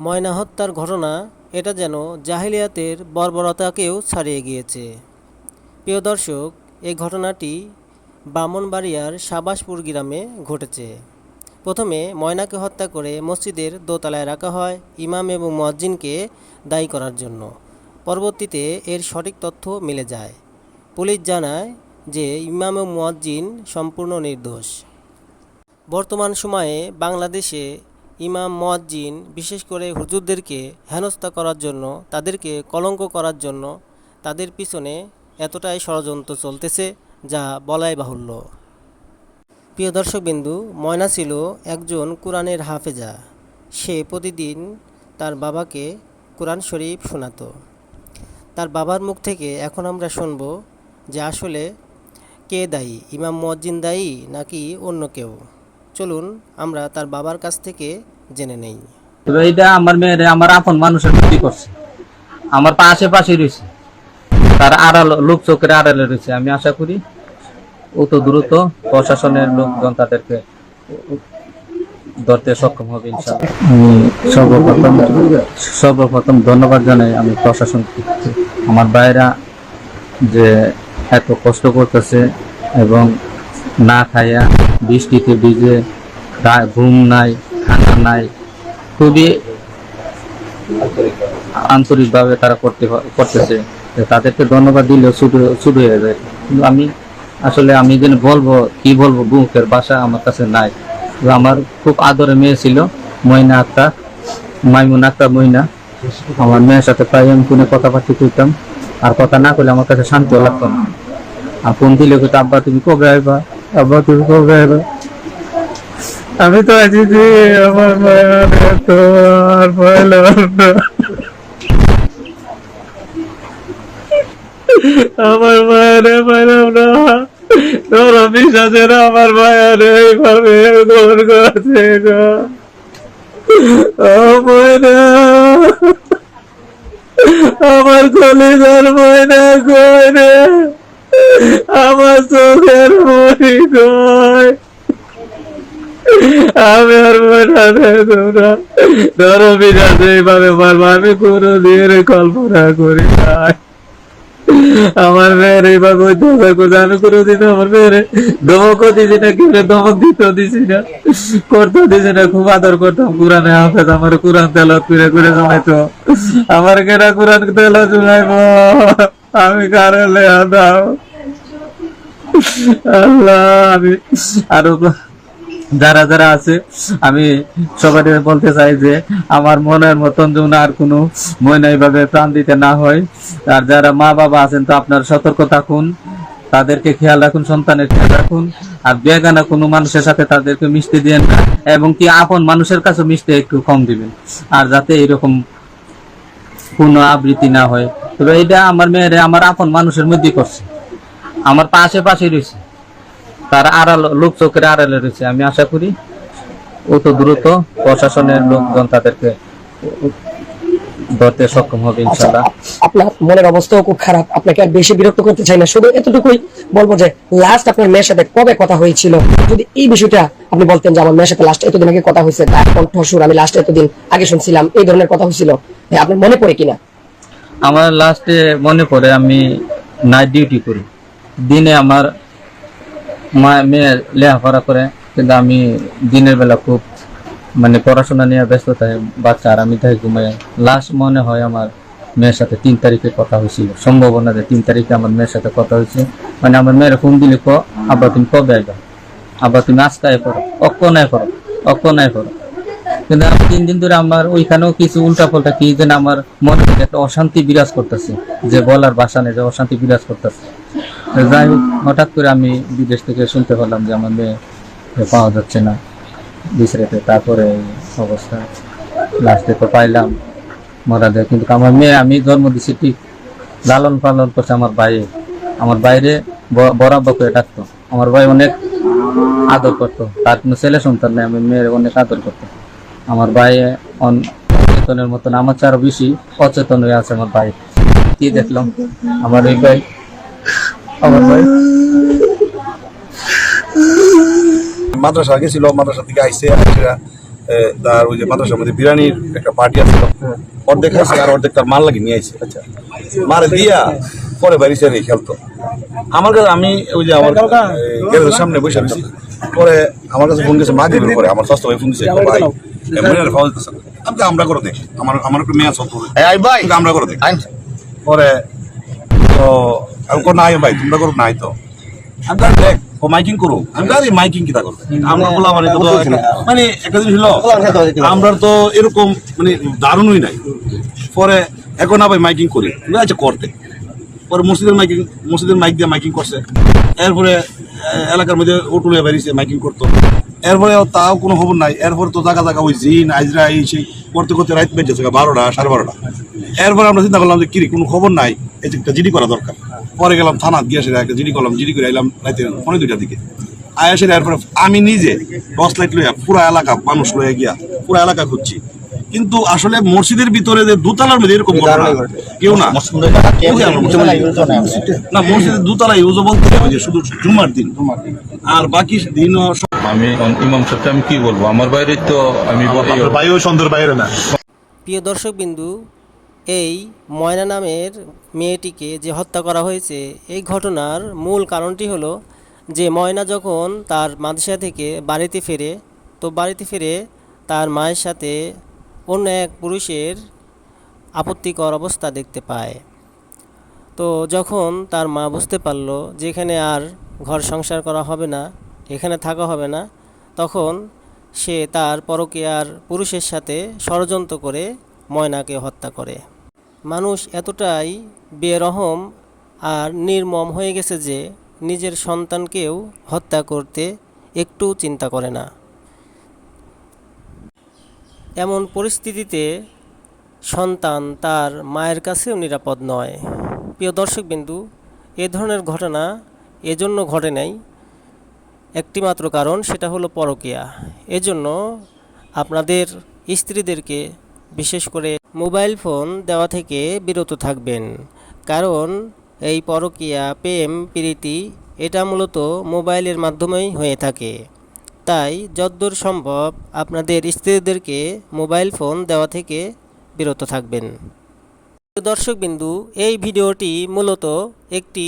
ময়না হত্যার ঘটনা, এটা যেন জাহিলিয়াতের বর্বরতাকেও ছাড়িয়ে গিয়েছে। প্রিয় দর্শক এই ঘটনাটি বামনবাড়িয়ার সাবাসপুর গ্রামে ঘটেছে। প্রথমে ময়নাকে হত্যা করে মসজিদের দোতলায় রাখা হয় ইমাম এবং মুয়াজ্জিনকে দায়ী করার জন্য। পরবর্তীতে এর সঠিক তথ্য মিলে যায়। পুলিশ জানায় যে ইমাম ও মুয়াজ্জিন সম্পূর্ণ নির্দোষ। বর্তমান সময়ে বাংলাদেশে ইমাম, মুয়াজ্জিন, বিশেষ করে হুজুরদেরকে হেনস্থা করার জন্য, তাদেরকে কলঙ্ক করার জন্য তাদের পিছনে এতটাই ষড়যন্ত্র চলতেছে যা বলাই বাহুল্য। প্রিয় দর্শকবিন্দু, ময়না ছিল একজন কোরআনের হাফেজা। সে প্রতিদিন তার বাবাকে কোরআন শরীফ শোনাতো। তার বাবার মুখ থেকে এখন আমরা শুনব যে আসলে কে দায়ী, ইমাম, মুয়াজ্জিন দায়ী নাকি অন্য কেউ। চলুন আমরা তার বাবার কাছ থেকে জেনে নেই। তবে এইটা আমার মেয়েরে আমার আপন মানুষের ক্ষতি করছে। আমার পাশে পাশে রয়েছে। তার আড়াল লোক চোখের আড়ালে রয়েছে। আমি আশা করি অত দ্রুত প্রশাসনের লোকজন তাদেরকে ধরতে সক্ষম হবে ইনশাআল্লাহ। আমি সর্বপ্রথম সর্বপ্রথম ধন্যবাদ জানাই আমি প্রশাসনকে। আমার ভাইরা যে এত কষ্ট করতেছে এবং না খাইয়া বৃষ্টিতে ভিজে ঘুম নাই খানা নাই। খুবই আন্তরিকভাবে তারা করতে করতেছে। তাদেরকে ধন্যবাদ দিলেও শুরু হয়ে যায়। কিন্তু আমি আসলে আমি যেন বলব, কি বলব, বুকের বাসা আমার কাছে নাই। আমার খুব আদরে মেয়ে ছিল, ময়না আক্তার, মাইমুন আক্তার ময়না। আমার মেয়ের সাথে প্রায় আমি ফোনে কথাবার্তা করতাম আর কথা না করলে আমার কাছে শান্তিও লাগতো না। আর ফোন দিলে কইতো, আব্বা, তুমি কবে আইবা? আব্বা, তুমি কবে আইবা? আমি তো আছি যে আমার মায়ের তো আর পাইলাম না। আমার মায়ের পাইলাম না। তোর বিশ্বাসের আমার মায়ের এইভাবে ও ময়না আমার কলিজার ময়না কই রে? আমার চোখের মরি কই? আমি আর মনে তোমরা। ধরো বিরাজ এইভাবে মারবো আমি কোনো দিন কল্পনা করি নাই। আমার মেয়ের এইভাবে হবে কোথাও আমি কোনোদিন আমার মেয়ের ধমকও দিছি না, কেউ ধমক দিতেও দিছি না, করতেও দিছি না, খুব আদর করতাম কোরআনে হাফেজ, আমার কোরআন তেলত করে করে জমাইতো আমার কেনা কোরআন তেল জমাইবো আমি কারে লেয়া দাও? আল্লাহ, আমি আরও যারা যারা আছে, আমি সবাই বলতে চাই যে আমার মনের মতন যেন আর কোনো ময়না এইভাবে প্রাণ দিতে না হয়। আর যারা মা বাবা আছেন, তো আপনার সতর্ক থাকুন, তাদেরকে খেয়াল রাখুন, সন্তানের খেয়াল রাখুন, আর বেগানা কোনো মানুষের সাথে তাদেরকে মিশতে দিয়েন না, এবং কি আপন মানুষের কাছে মিশতে একটু কম দিবেন, আর যাতে এরকম কোনো আবৃত্তি না হয়। তবে এটা আমার মেয়েরে, আমার আপন মানুষের মধ্যে করছে। আমার পাশে পাশে রয়েছে। তার আড়াল লোক চোখের আড়ালে রয়েছে। আমি আশা করি অত দ্রুত প্রশাসনের লোকজন তাদেরকে ধরতে সক্ষম হবে ইনশাল্লাহ আপনার মনের অবস্থাও খুব খারাপ। আপনাকে আর বেশি বিরক্ত করতে চাই না। শুধু এতটুকুই বলব যে লাস্ট আপনার মেয়ের সাথে কবে কথা হয়েছিল? যদি এই বিষয়টা আপনি বলতেন যে আমার মেয়ের সাথে লাস্ট এতদিন আগে কথা হয়েছে তার কণ্ঠস্বর আমি লাস্ট এতদিন আগে শুনছিলাম এই ধরনের কথা হয়েছিল। হ্যাঁ, আপনার মনে পড়ে কিনা? আমার লাস্টে মনে পড়ে আমি নাইট ডিউটি করি। দিনে আমার মা, মেয়ে লেখাপড়া করে, কিন্তু আমি দিনের বেলা খুব মানে পড়াশোনা নিয়ে ব্যস্ত থাকি, বাচ্চা আর আমি তাই ঘুমাই। লাস্ট মনে হয় আমার মেয়ের সাথে তিন তারিখে কথা হয়েছিল। সম্ভাবনা যে তিন তারিখে আমার মেয়ের সাথে কথা হয়েছে। মানে আমার মেয়ের ফোন দিলে ক আবার তুমি কবে আইবা? আবার তুমি আয় করো অক্ষণায় করো অক্ষণায় করো। কিন্তু আমি তিন দিন ধরে আমার ওইখানেও কিছু উল্টা পাল্টা কি যেন আমার মনে একটা অশান্তি বিরাজ করতেছে। যে বলার ভাষা নেই, যে অশান্তি বিরাজ করতেছে। যাই হোক, হঠাৎ করে আমি বিদেশ থেকে শুনতে পারলাম যে আমার মেয়ে পাওয়া যাচ্ছে না বিছড়েতে তারপরে অবস্থা। লাস্টে তো পাইলাম, মরা যায়। কিন্তু আমার মেয়ে, আমি জন্ম দিছি ঠিক লালন পালন করছে আমার বাইরে আমার বাইরে ব- বরাব্বা করে ডাকতো। আমার ভাই অনেক আদর করতো। তার কোনো ছেলে সন্তান নেই আমি মেয়ের অনেক আদর করতো। আমার ভাই অচেতনের মতন, আমার আরও বেশি অচেতন হয়ে আছে আমার ভাই। কি দেখলাম? আমার এই ভাই আমার ভাই মাদ্রাসা গেছিল মাদ্রাসা থেকে আইসে তার ওই যে মাদ্রাসার মধ্যে বিরিয়ানির একটা পার্টি আছে অর্ধেক আছে আর অর্ধেক তার মাল লাগি নিয়ে আইছে। আচ্ছা। মারে দিয়া পরে বাড়ি ছেড়ে খেলতো। আমার কাছে আমি ওই যে আমার গ্যারেজের সামনে বসে আছি। পরে আমার কাছে ফোন গেছে মা দিবেন পরে আমার স্বাস্থ্য ভাই ফোন দিছে ভাই দিতেছে আমি আমরা করে দেখি আমার আমার একটা মেয়ে আছে আমরা করে দেখি পরে তো আমি কোনো নাই ভাই তোমরা করো নাই তো। আমি দেখ ও মাইকিং করো আমি মাইকিং কিটা করব? আমরা বলা মানে তো মানে একটা জিনিস হলো আমরা তো এরকম মানে দারুণই নাই। পরে এখন আবার মাইকিং করি। আচ্ছা করতে। পরে মসজিদের মাইকিং মসজিদের মাইক দিয়ে মাইকিং করছে। এরপরে এলাকার মধ্যে ওটুলে বেরিয়েছে মাইকিং করতো। এরপরে তাও কোনো খবর নাই। এরপরে তো জায়গা জায়গা ওই জিন আজরা এই সেই করতে করতে রাত বেজেছে বারোটা সাড়ে বারোটা। এরপরে আমরা চিন্তা করলাম যে কিরি কোনো খবর নাই? একটা জিডি করা দরকার। পরে গেলাম থানা গিয়ে সেটা একটা জিডি করলাম জিডি করে এলাম রাতে পনেরো দুইটার দিকে। আয়াসের এরপরে আমি নিজে টর্চ লাইট লইয়া পুরো এলাকা মানুষ লইয়া গিয়া পুরো এলাকা খুঁজছি কিন্তু আসলে মসজিদের ভিতরে যে দোতলার মধ্যে এরকম ঘটনা কেউ না। না। না মসজিদের দোতলা ইউজ বলতে যে শুধু জুম্মার দিন। আর বাকি দিনও সব আমি ইমাম সাহেবকে আমি কি বলব? আমার বাইরে তো আমি বাইরে না। প্রিয় দর্শক বিন্দু এই ময়না নামের মেয়েটিকে যে হত্যা করা হয়েছে, এই ঘটনার মূল কারণটি হলো যে ময়না যখন তার মাদ্রাসা থেকে বাড়িতে ফেরে, তো বাড়িতে ফিরে তার মায়ের সাথে অন্য এক পুরুষের আপত্তিকর অবস্থা দেখতে পায়। তো যখন তার মা বুঝতে পারল যে এখানে আর ঘর সংসার করা হবে না, এখানে থাকা হবে না, তখন সে তার পরকীয়ার পুরুষের সাথে ষড়যন্ত্র করে ময়নাকে হত্যা করে। মানুষ এতটাই বেরহম আর নির্মম হয়ে গেছে যে নিজের সন্তানকেও হত্যা করতে একটু চিন্তা করে না। এমন পরিস্থিতিতে সন্তান তার মায়ের কাছেও নিরাপদ নয়। প্রিয় দর্শকবিন্দু, এ ধরনের ঘটনা এজন্য ঘটে নাই। একটিমাত্র কারণ, সেটা হলো পরকীয়া। এজন্য আপনাদের স্ত্রীদেরকে বিশেষ করে মোবাইল ফোন দেওয়া থেকে বিরত থাকবেন। কারণ এই পরকীয়া, প্রেম, প্রীতি এটা মূলত মোবাইলের মাধ্যমেই হয়ে থাকে। তাই যদ্দূর সম্ভব আপনাদের স্ত্রীদেরকে মোবাইল ফোন দেওয়া থেকে বিরত থাকবেন। দর্শকবিন্দু, এই ভিডিওটি মূলত একটি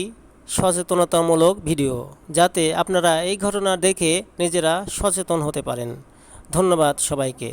সচেতনতামূলক ভিডিও, যাতে আপনারা এই ঘটনা দেখে নিজেরা সচেতন হতে পারেন। ধন্যবাদ সবাইকে।